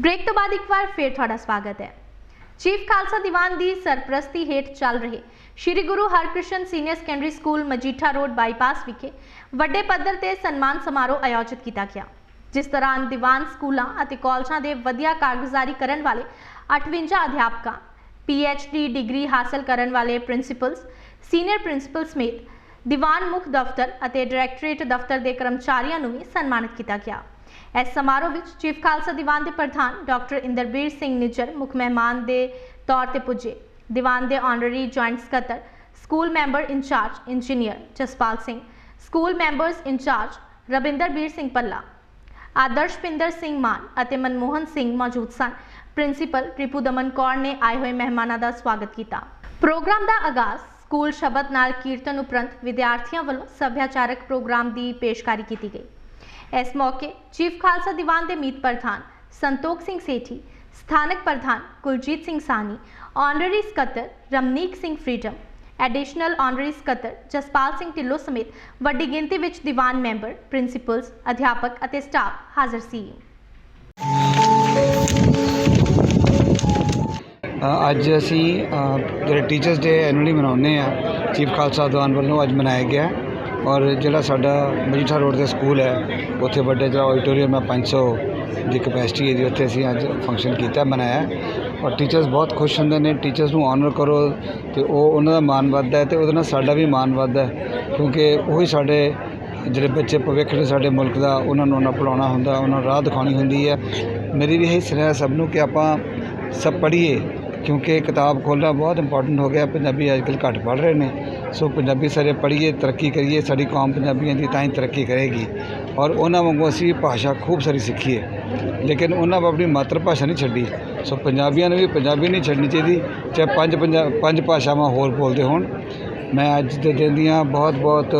Break ਤੋਂ ਬਾਅਦ ਇੱਕ ਵਾਰ ਫੇਰ ਤੁਹਾਡਾ ਸਵਾਗਤ ਹੈ। ਚੀਫ ਖਾਲਸਾ ਦੀਵਾਨ ਦੀ ਸਰਪ੍ਰਸਤੀ ਹੇਠ ਚੱਲ ਰਹੇ। Sri Guru Harkrishan senior secondary school Majitha road bypass ਵਿਖੇ ਵੱਡੇ ਪੱਧਰ ਤੇ ਸਨਮਾਨ ਸਮਾਰੋਹ ਆਯੋਜਿਤ ਕੀਤਾ ਗਿਆ। ਜਿਸ ਦੌਰਾਨ ਦੀਵਾਨ ਸਕੂਲਾਂ ਅਤੇ ਕਾਲਜਾਂ ਦੇ ਵਧੀਆ ਕਾਰਗੁਜ਼ਾਰੀ ਕਰਨ ਵਾਲੇ 58 ਅਧਿਆਪਕਾਂ ਡੀ ਡਿਗਰੀ ਹਾਸਲ ਕਰਨ ਵਾਲੇ ਪ੍ਰਿੰਸੀਪਲਸ, ਸੀਨੀਅਰ ਪ੍ਰਿੰਸੀਪਲ ਸਮੇਤ ਦੀਵਾਨ ਮੁੱਖ ਦਫ਼ਤਰ ਅਤੇ ਡਾਇਰੈਕਟੋਰੇਟ ਦਫ਼ਤਰ ਦੇ ਕਰਮਚਾਰੀਆਂ ਨੂੰ ਵੀ ਸਨਮਾਨਿਤ ਕੀਤਾ ਗਿਆ। ਇਸ ਸਮਾਰੋਹ ਵਿੱਚ ਚੀਫ ਖਾਲਸਾ ਦੀਵਾਨ ਦੇ ਪ੍ਰਧਾਨ ਡਾਕਟਰ ਇੰਦਰਬੀਰ ਸਿੰਘ ਨਿੱਜਰ, ਮੁੱਖ ਮਹਿਮਾਨ ਦੇ ਤੌਰ ਤੇ ਪੁੱਜੇ। ਦੀਵਾਨ ਦੇ ਆਨਰਰੀ ਜੁਆਇੰਟ ਸਕੱਤਰ school member incharge engineer Jaspal Singh school members incharge Ravinderbir Singh Palla Adarshpinder Singh Maan ਅਤੇ ਮਨਮੋਹਨ ਸਿੰਘ ਮੌਜੂਦ ਸਨ। ਪ੍ਰਿੰਸੀਪਲ ਰਿਪੂ ਦਮਨ ਕੌਰ ਨੇ ਆਏ ਹੋਏ ਮਹਿਮਾਨਾਂ ਦਾ ਸਵਾਗਤ ਕੀਤਾ। ਪ੍ਰੋਗਰਾਮ ਦਾ ਆਗਾਜ਼ ਸਕੂਲ ਸ਼ਬਦ ਨਾਲ ਕੀਰਤਨ ਉਪਰੰਤ ਵਿਦਿਆਰਥੀਆਂ ਵੱਲੋਂ ਸੱਭਿਆਚਾਰਕ ਪ੍ਰੋਗਰਾਮ ਦੀ ਪੇਸ਼ਕਾਰੀ ਕੀਤੀ ਗਈ। ਇਸ ਮੌਕੇ ਚੀਫ ਖਾਲਸਾ ਦੀਵਾਨ ਦੇ ਮੀਤ ਪ੍ਰਧਾਨ ਸੰਤੋਖ ਸਿੰਘ ਸੇਠੀ, ਸਥਾਨਕ ਪ੍ਰਧਾਨ ਕੁਲਜੀਤ ਸਿੰਘ ਸਾਨੀ ਆਨਰਰੀ ਸਕੱਤਰ Ramnik Singh freedom additional honorary ਸਕੱਤਰ ਜਸਪਾਲ ਸਿੰਘ ਢਿੱਲੋਂ ਸਮੇਤ ਵੱਡੀ ਗਿਣਤੀ ਵਿੱਚ ਦੀਵਾਨ ਮੈਂਬਰ, ਪ੍ਰਿੰਸੀਪਲਸ, ਅਧਿਆਪਕ ਅਤੇ ਸਟਾਫ ਹਾਜ਼ਰ ਸੀ। ਅੱਜ ਅਸੀਂ ਜਿਹੜੇ ਟੀਚਰਸ ਡੇ ਐਨੂਅਲੀ ਮਨਾਉਂਦੇ ਆ ਚੀਫ ਖਾਲਸਾ ਦੀਵਾਨ ਵੱਲੋਂ ਅੱਜ ਮਨਾਇਆ ਗਿਆ। ਔਰ ਜਿਹੜਾ ਸਾਡਾ ਮਜੀਠਾ ਰੋਡ 'ਤੇ ਸਕੂਲ ਹੈ, ਉੱਥੇ ਵੱਡੇ ਜਿਹੜਾ ਆਡੀਟੋਰੀਅਮ ਹੈ 500 ਦੀ ਕਪੈਸਿਟੀ ਹੈ ਜੀ, ਉੱਥੇ ਅਸੀਂ ਅੱਜ ਫੰਕਸ਼ਨ ਕੀਤਾ, ਮਨਾਇਆ ਔਰ ਟੀਚਰਸ ਬਹੁਤ ਖੁਸ਼ ਹੁੰਦੇ ਨੇ ਟੀਚਰਸ ਨੂੰ ਆਨਰ ਕਰੋ ਤੇ ਉਹ ਉਹਨਾਂ ਦਾ ਮਾਣ ਵੱਧਦਾ ਹੈ ਤੇ ਉਹਦੇ ਨਾਲ ਸਾਡਾ ਵੀ ਮਾਣ ਵੱਧਦਾ ਹੈ। ਕਿਉਂਕਿ ਉਹੀ ਸਾਡੇ ਜਿਹੜੇ ਬੱਚੇ ਭਵਿੱਖ ਨੇ ਸਾਡੇ ਮੁਲਕ ਦਾ, ਉਹਨਾਂ ਨੂੰ ਉਹਨਾਂ ਪੜਾਉਣਾ ਹੁੰਦਾ, ਉਹਨਾਂ ਨੂੰ ਰਾਹ ਦਿਖਾਉਣੀ ਹੁੰਦੀ ਹੈ। ਮੇਰੀ ਵੀ ਇਹੀ ਸਲਾਹ ਸਭ ਨੂੰ ਕਿ ਆਪਾਂ ਸਭ ਪੜ੍ਹੀਏ, ਕਿਉਂਕਿ ਕਿਤਾਬ ਖੋਲ੍ਹਣਾ ਬਹੁਤ ਇੰਪੋਰਟੈਂਟ ਹੋ ਗਿਆ, ਪੰਜਾਬੀ ਅੱਜ ਕੱਲ੍ਹ ਘੱਟ ਪੜ੍ਹ ਰਹੇ ਨੇ। ਸੋ ਪੰਜਾਬੀ ਸਾਰੇ ਪੜ੍ਹੀਏ, ਤਰੱਕੀ ਕਰੀਏ, ਸਾਡੀ ਕੌਮ ਪੰਜਾਬੀਆਂ ਦੀ ਤਾਂ ਹੀ ਤਰੱਕੀ ਕਰੇਗੀ। ਔਰ ਉਹਨਾਂ ਵਾਂਗੂ ਅਸੀਂ ਭਾਸ਼ਾ ਖੂਬ ਸਾਰੀ ਸਿੱਖੀਏ। ਲੇਕਿਨ ਉਹਨਾਂ ਆਪਣੀ ਮਾਤਰ ਭਾਸ਼ਾ ਨਹੀਂ ਛੱਡੀ। ਸੋ ਪੰਜਾਬੀਆਂ ਨੂੰ ਵੀ ਪੰਜਾਬੀ ਨਹੀਂ ਛੱਡਣੀ ਚਾਹੀਦੀ, ਚਾਹੇ ਪੰਜ ਪੰਜ ਭਾਸ਼ਾਵਾਂ ਹੋਰ ਬੋਲਦੇ ਹੋਣ। ਮੈਂ ਅੱਜ ਦੇ ਦਿਨ ਦੀਆਂ ਬਹੁਤ ਬਹੁਤ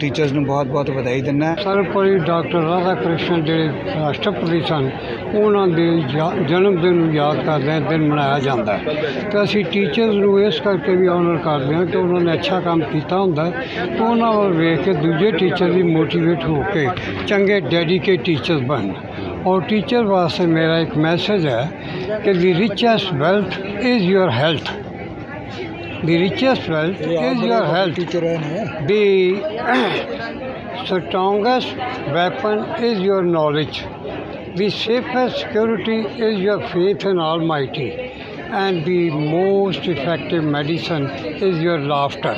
ਟੀਚਰਸ ਨੂੰ ਬਹੁਤ ਬਹੁਤ ਵਧਾਈ ਦਿੰਦਾ ਸਰਵਪਰੀ ਡਾਕਟਰ ਰਾਧਾ ਕ੍ਰਿਸ਼ਨ ਜਿਹੜੇ ਰਾਸ਼ਟਰਪਤੀ ਸਨ, ਉਹਨਾਂ ਦੇ ਜਾ- ਜਨਮ ਦਿਨ ਨੂੰ ਯਾਦ ਕਰਦੇ ਦਿਨ ਮਨਾਇਆ ਜਾਂਦਾ ਹੈ। ਤੇ ਅਸੀਂ ਟੀਚਰਸ ਨੂੰ ਇਸ ਕਰਕੇ ਵੀ ਆਨਰ ਕਰਦੇ ਹਾਂ ਕਿ ਉਹਨਾਂ ਨੇ ਅੱਛਾ ਕੰਮ ਕੀਤਾ ਹੁੰਦਾ ਹੈ। ਤੇ ਉਹਨਾਂ ਵੱਲ ਵੇਖ ਕੇ ਦੂਜੇ ਟੀਚਰ ਵੀ ਮੋਟੀਵੇਟ ਹੋ ਕੇ ਚੰਗੇ ਡੈਡੀਕੇਟ ਟੀਚਰਸ ਬਣਨ ਔਰ ਟੀਚਰ ਵਾਸਤੇ ਮੇਰਾ ਇੱਕ ਮੈਸੇਜ ਹੈ ਕਿ the richest wealth is your health The richest wealth is your health. The strongest weapon is your knowledge. The safest security is your faith in Almighty. And the most effective medicine is your laughter.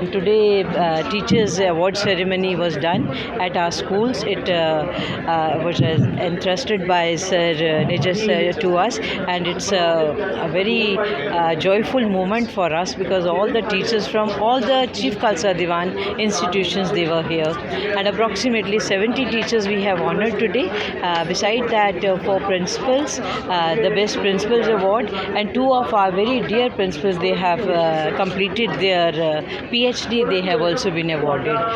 Today, uh, teachers' award ceremony was done at our schools. It uh, uh, was entrusted by Sir uh, Nijas sir to us, and it's uh, a very uh, joyful moment for us because all the teachers from all the Chief Khalsa Diwan institutions they were here, and approximately 70 teachers we have honored today. Uh, beside that, uh, for principals, uh, the Best Principals Award, and two of our very dear principals they have uh, completed their uh, PhD. They have also been awarded.